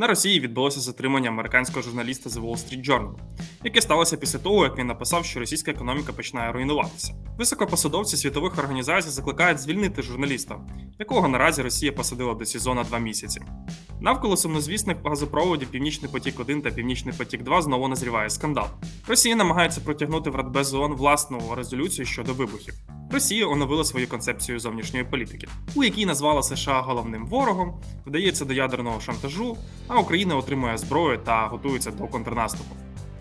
На Росії відбулося затримання американського журналіста The Wall Street Journal, яке сталося після того, як він написав, що російська економіка починає руйнуватися. Високопосадовці світових організацій закликають звільнити журналіста, якого наразі Росія посадила до СІЗО на два місяці. Навколо сумнозвісних газопроводів Північний потік 1 та Північний потік 2 знову назріває скандал. Росія намагається протягнути в Радбез ООН власну резолюцію щодо вибухів. Росія оновила свою концепцію зовнішньої політики, у якій назвала США головним ворогом, вдається до ядерного шантажу, а Україна отримує зброю та готується до контрнаступу.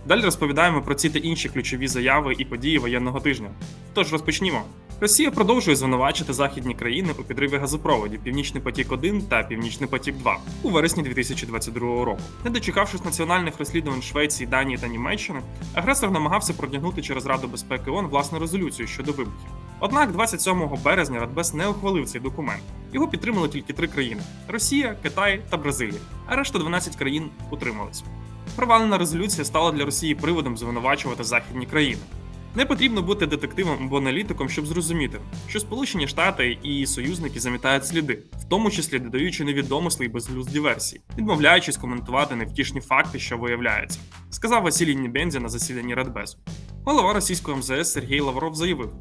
Далі розповідаємо про ці та інші ключові заяви і події воєнного тижня. Тож розпочнімо. Росія продовжує звинувачити західні країни у підриві газопроводів Північний потік 1 та Північний потік 2 у вересні 2022 року. Не дочекавшись національних розслідувань Швеції, Данії та Німеччини, агресор намагався протягнути через Раду безпеки ООН власну резолюцію щодо вибухів. Однак 27 березня Радбез не ухвалив цей документ. Його підтримали тільки три країни: Росія, Китай та Бразилія, а решта 12 країн утримались. Провалена резолюція стала для Росії приводом звинувачувати західні країни. Не потрібно бути детективом або аналітиком, щоб зрозуміти, що Сполучені Штати і союзники замітають сліди, в тому числі додаючи невідомості і безглузді версії, відмовляючись коментувати невтішні факти, що виявляються, сказав Василій Нібензя на засіданні Радбезу. Голова російського МЗС Сергій Лавров заявив,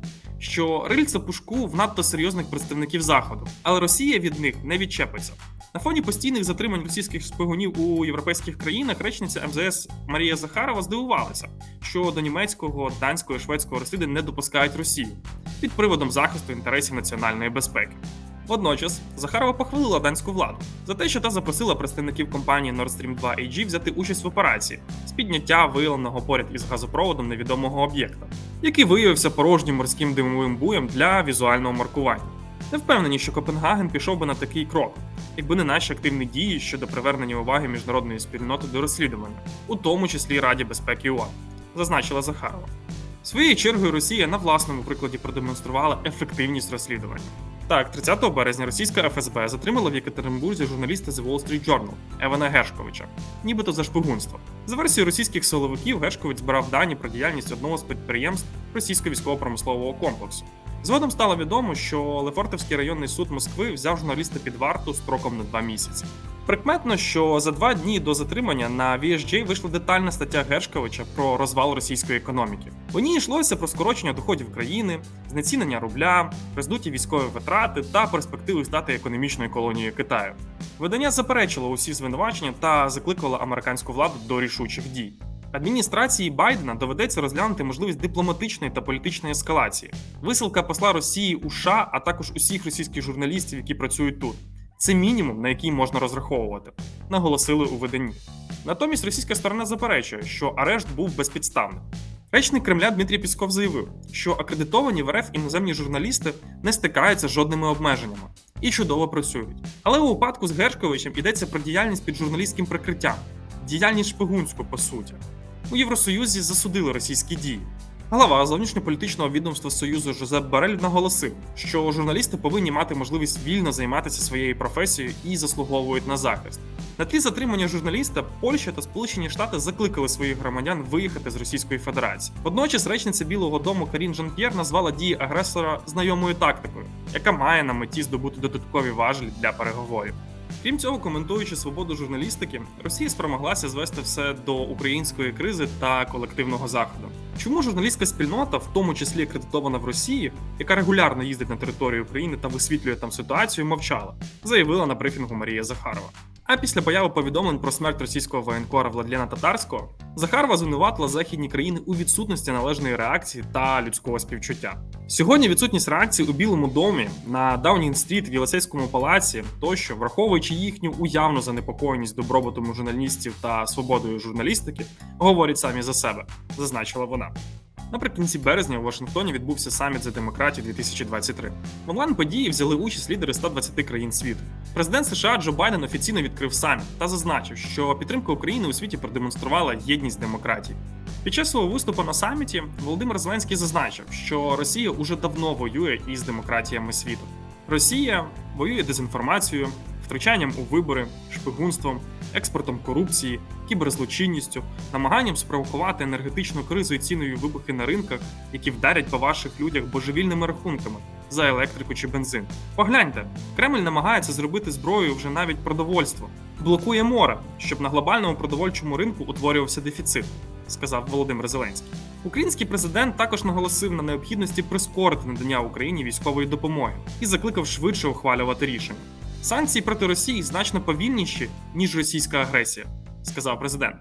що рильце пушку в надто серйозних представників заходу, але Росія від них не відчепиться. На фоні постійних затримань російських шпигунів у європейських країнах речниця МЗС Марія Захарова здивувалася, що до німецького, данського і шведського розслідувань не допускають Росію під приводом захисту інтересів національної безпеки. Водночас Захарова похвалила данську владу за те, що та запросила представників компанії Nord Stream 2 AG взяти участь в операції з підняття виявленого поряд із газопроводом невідомого об'єкта, який виявився порожнім морським димовим буєм для візуального маркування. Не впевнені, що Копенгаген пішов би на такий крок, якби не наші активні дії щодо привернення уваги міжнародної спільноти до розслідування, у тому числі Раді безпеки ООН, зазначила Захарова. Своєю чергою Росія на власному прикладі продемонструвала ефективність розслідування. Так, 30 березня російська ФСБ затримала в Єкатеринбурзі журналіста з Wall Street Journal Евана Гешковича, нібито за шпигунство. За версією російських силовиків, Гешкович збирав дані про діяльність одного з підприємств російського військово-промислового комплексу. Згодом стало відомо, що Лефортовський районний суд Москви взяв журналіста під варту строком на два місяці. Прикметно, що за два дні до затримання на VSJ вийшла детальна стаття Гершковича про розвал російської економіки. У ній йшлося про скорочення доходів країни, знецінення рубля, роздуті військові витрати та перспективи стати економічною колонією Китаю. Видання заперечило усі звинувачення та закликало американську владу до рішучих дій. Адміністрації Байдена доведеться розглянути можливість дипломатичної та політичної ескалації, висилка посла Росії у США, а також усіх російських журналістів, які працюють тут. Це мінімум, на який можна розраховувати, наголосили у виданні. Натомість російська сторона заперечує, що арешт був безпідставним. Речник Кремля Дмитрій Пісков заявив, що акредитовані в РФ іноземні журналісти не стикаються з жодними обмеженнями і чудово працюють. Але у випадку з Гершковичем йдеться про діяльність під журналістським прикриттям, діяльність шпигунську по суті. У Євросоюзі засудили російські дії. Глава зовнішньополітичного відомства Союзу Жозеп Барель наголосив, що журналісти повинні мати можливість вільно займатися своєю професією і заслуговують на захист. На тлі затримання журналіста Польща та Сполучені Штати закликали своїх громадян виїхати з Російської Федерації. Водночас речниця Білого Дому Карін Жан-П'єр назвала дії агресора знайомою тактикою, яка має на меті здобути додаткові важелі для переговорів. Крім цього, коментуючи свободу журналістики, Росія спромоглася звести все до української кризи та колективного заходу. Чому журналістська спільнота, в тому числі акредитована в Росії, яка регулярно їздить на територію України та висвітлює там ситуацію, мовчала, заявила на брифінгу Марія Захарова. А після появи повідомлень про смерть російського воєнкора Владлена Татарського, Захарова звинуватила західні країни у відсутності належної реакції та людського співчуття. Сьогодні відсутність реакції у Білому домі на Даунінг-стріт, в Єлисейському палаці тощо, враховуючи їхню уявну занепокоєність добробутом журналістів та свободою журналістики, говорять самі за себе, зазначила вона. Наприкінці березня у Вашингтоні відбувся саміт за демократію 2023. В онлайн події взяли участь лідери 120 країн світу. Президент США Джо Байден офіційно відкрив саміт та зазначив, що підтримка України у світі продемонструвала єдність демократії. Під час свого виступу на саміті Володимир Зеленський зазначив, що Росія уже давно воює із демократіями світу. Росія воює дезінформацією, втручанням у вибори, шпигунством, експортом корупції, кіберзлочинністю, намаганням спровокувати енергетичну кризу і ціною вибухи на ринках, які вдарять по ваших людях божевільними рахунками, за електрику чи бензин. Погляньте, Кремль намагається зробити зброєю вже навіть продовольство, блокує море, щоб на глобальному продовольчому ринку утворювався дефіцит, сказав Володимир Зеленський. Український президент також наголосив на необхідності прискорити надання Україні військової допомоги і закликав швидше ухвалювати рішення. Санкції проти Росії значно повільніші ніж російська агресія, сказав президент.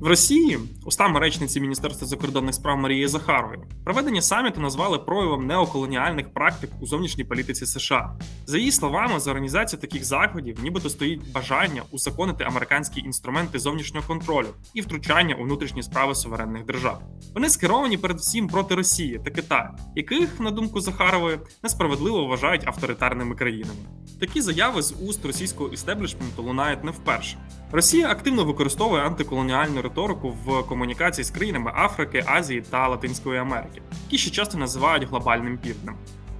В Росії, устами речниці Міністерства закордонних справ Марії Захарової, проведення саміту назвали проявом неоколоніальних практик у зовнішній політиці США. За її словами, за організацію таких заходів, нібито стоїть бажання узаконити американські інструменти зовнішнього контролю і втручання у внутрішні справи суверенних держав. Вони скеровані передусім проти Росії та Китаю, яких, на думку Захарової, несправедливо вважають авторитарними країнами. Такі заяви з уст російського істеблішменту лунають не вперше. Росія активно використовує антиколоніальну риторику в комунікації з країнами Африки, Азії та Латинської Америки, які ще часто називають глобальним півднем.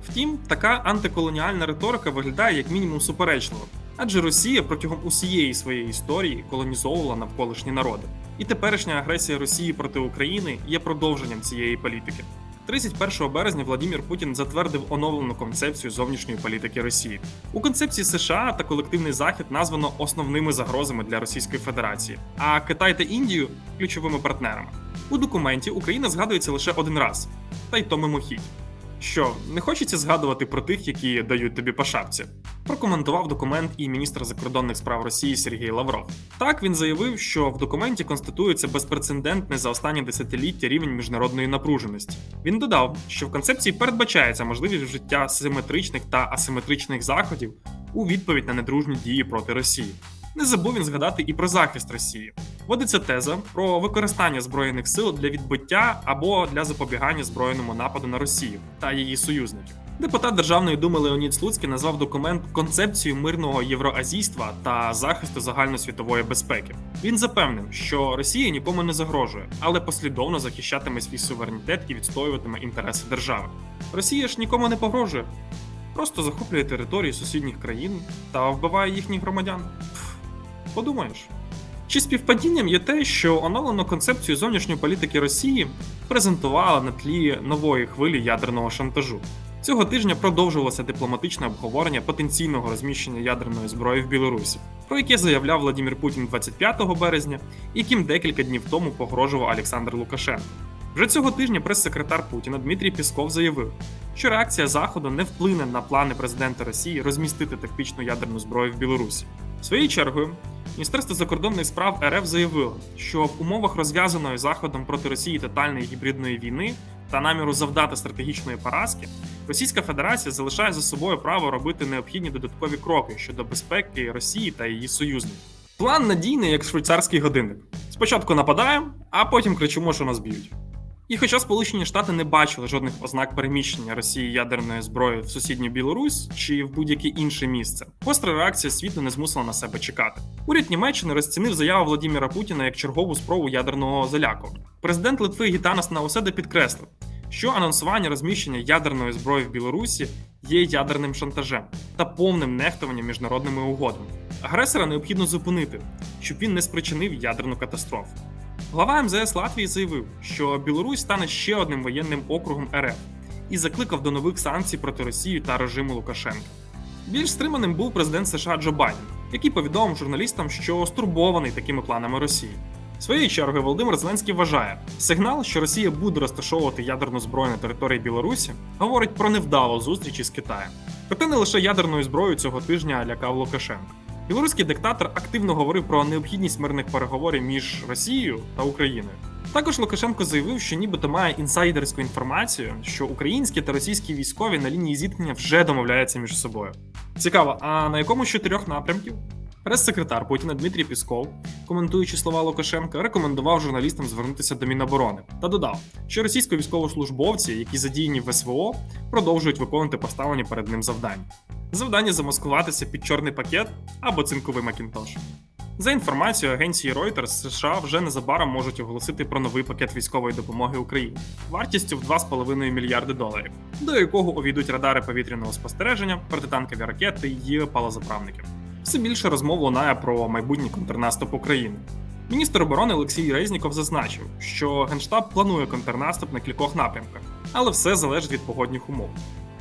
Втім, така антиколоніальна риторика виглядає як мінімум суперечливо, адже Росія протягом усієї своєї історії колонізовувала навколишні народи. І теперішня агресія Росії проти України є продовженням цієї політики. 31 березня Владимир Путін затвердив оновлену концепцію зовнішньої політики Росії. У концепції США та колективний захід названо основними загрозами для Російської Федерації, а Китай та Індію ключовими партнерами. У документі Україна згадується лише один раз, та й то мимохідь. Що не хочеться згадувати про тих, які дають тобі по шапці. Прокоментував документ і міністр закордонних справ Росії Сергій Лавров. Так він заявив, що в документі констатується безпрецедентний за останні десятиліття рівень міжнародної напруженості. Він додав, що в концепції передбачається можливість вжиття симетричних та асиметричних заходів у відповідь на недружні дії проти Росії. Не забув він згадати і про захист Росії. Вводиться теза про використання збройних сил для відбиття або для запобігання збройному нападу на Росію та її союзників. Депутат Державної думи Леонід Слуцький назвав документ концепцією мирного євроазійства та захисту загальносвітової безпеки. Він запевнив, що Росія нікому не загрожує, але послідовно захищатиме свій суверенітет і відстоюватиме інтереси держави. Росія ж нікому не погрожує, просто захоплює території сусідніх країн та вбиває їхніх громадян. Пф, подумаєш. Чи співпадінням є те, що оновлену концепцію зовнішньої політики Росії презентувала на тлі нової хвилі ядерного шантажу? Цього тижня продовжувалося дипломатичне обговорення потенційного розміщення ядерної зброї в Білорусі, про яке заявляв Владимир Путін 25 березня, яким декілька днів тому погрожував Олександр Лукашенко. Вже цього тижня прес-секретар Путіна Дмитрій Пісков заявив, що реакція Заходу не вплине на плани президента Росії розмістити тактичну ядерну зброю в Білорусі. Своєю чергою, Міністерство закордонних справ РФ заявило, що в умовах розв'язаної Заходом проти Росії тотальної гібридної війни та наміру завдати стратегічної поразки, Російська Федерація залишає за собою право робити необхідні додаткові кроки щодо безпеки Росії та її союзників. План надійний, як швейцарський годинник. Спочатку нападаємо, а потім кричимо, що нас б'ють. І хоча Сполучені Штати не бачили жодних ознак переміщення Росії ядерної зброї в сусідню Білорусь чи в будь-яке інше місце, гостра реакція світу не змусила на себе чекати. Уряд Німеччини розцінив заяву Владіміра Путіна як чергову спробу ядерного залякування. Президент Литви Гітанас Науседа підкреслив, що анонсування розміщення ядерної зброї в Білорусі є ядерним шантажем та повним нехтуванням міжнародними угодами. Агресора необхідно зупинити, щоб він не спричинив ядерну катастрофу. Глава МЗС Латвії заявив, що Білорусь стане ще одним воєнним округом РФ і закликав до нових санкцій проти Росії та режиму Лукашенка. Більш стриманим був президент США Джо Байден, який повідомив журналістам, що стурбований такими планами Росії. Своєю чергою Володимир Зеленський вважає, сигнал, що Росія буде розташовувати ядерну зброю на території Білорусі, говорить про невдалу зустріч із Китаєм. Проте не лише ядерною зброєю цього тижня лякав Лукашенко. Білоруський диктатор активно говорив про необхідність мирних переговорів між Росією та Україною. Також Лукашенко заявив, що нібито має інсайдерську інформацію, що українські та російські військові на лінії зіткнення вже домовляються між собою. Цікаво, а на якому з чотирьох напрямків? Прес-секретар Путіна Дмитрій Пісков, коментуючи слова Лукашенка, рекомендував журналістам звернутися до Міноборони та додав, що російські військовослужбовці, які задіяні в СВО, продовжують виконувати поставлені перед ним завдання. Завдання замаскуватися під чорний пакет або цинковий макінтош. За інформацією агенції Reuters, США вже незабаром можуть оголосити про новий пакет військової допомоги Україні вартістю в 2,5 мільярди доларів, до якого увійдуть радари повітряного спостереження, протитанкові ракети і палозаправники. Все більше розмов лунає про майбутній контрнаступ України. Міністр оборони Олексій Резніков зазначив, що Генштаб планує контрнаступ на кількох напрямках, але все залежить від погодних умов.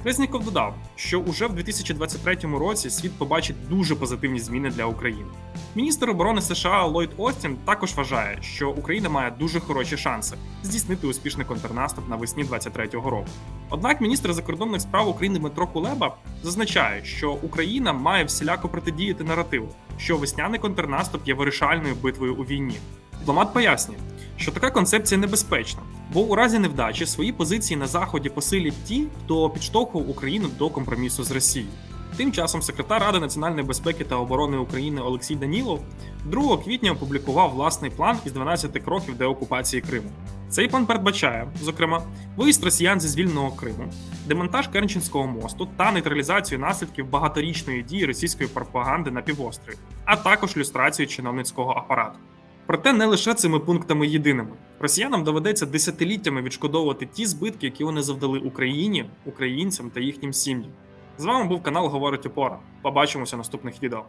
Резніков додав, що уже в 2023 році світ побачить дуже позитивні зміни для України. Міністр оборони США Ллойд Остін також вважає, що Україна має дуже хороші шанси здійснити успішний контрнаступ навесні 2023 року. Однак міністр закордонних справ України Дмитро Кулеба зазначає, що Україна має всіляко протидіяти наративу, що весняний контрнаступ є вирішальною битвою у війні. Дипломат пояснює, що така концепція небезпечна, бо у разі невдачі свої позиції на заході посилять ті, хто підштовхував Україну до компромісу з Росією. Тим часом секретар Ради національної безпеки та оборони України Олексій Данілов 2 квітня опублікував власний план із 12 кроків деокупації Криму. Цей план передбачає, зокрема, виїзд росіян зі звільненого Криму, демонтаж Керченського мосту та нейтралізацію наслідків багаторічної дії російської пропаганди на півострові, а також люстрацію чиновницького апарату. Проте не лише цими пунктами єдиними. Росіянам доведеться десятиліттями відшкодовувати ті збитки, які вони завдали Україні, українцям та їхнім сім'ям. З вами був канал Говорить Опора. Побачимося в наступних відео.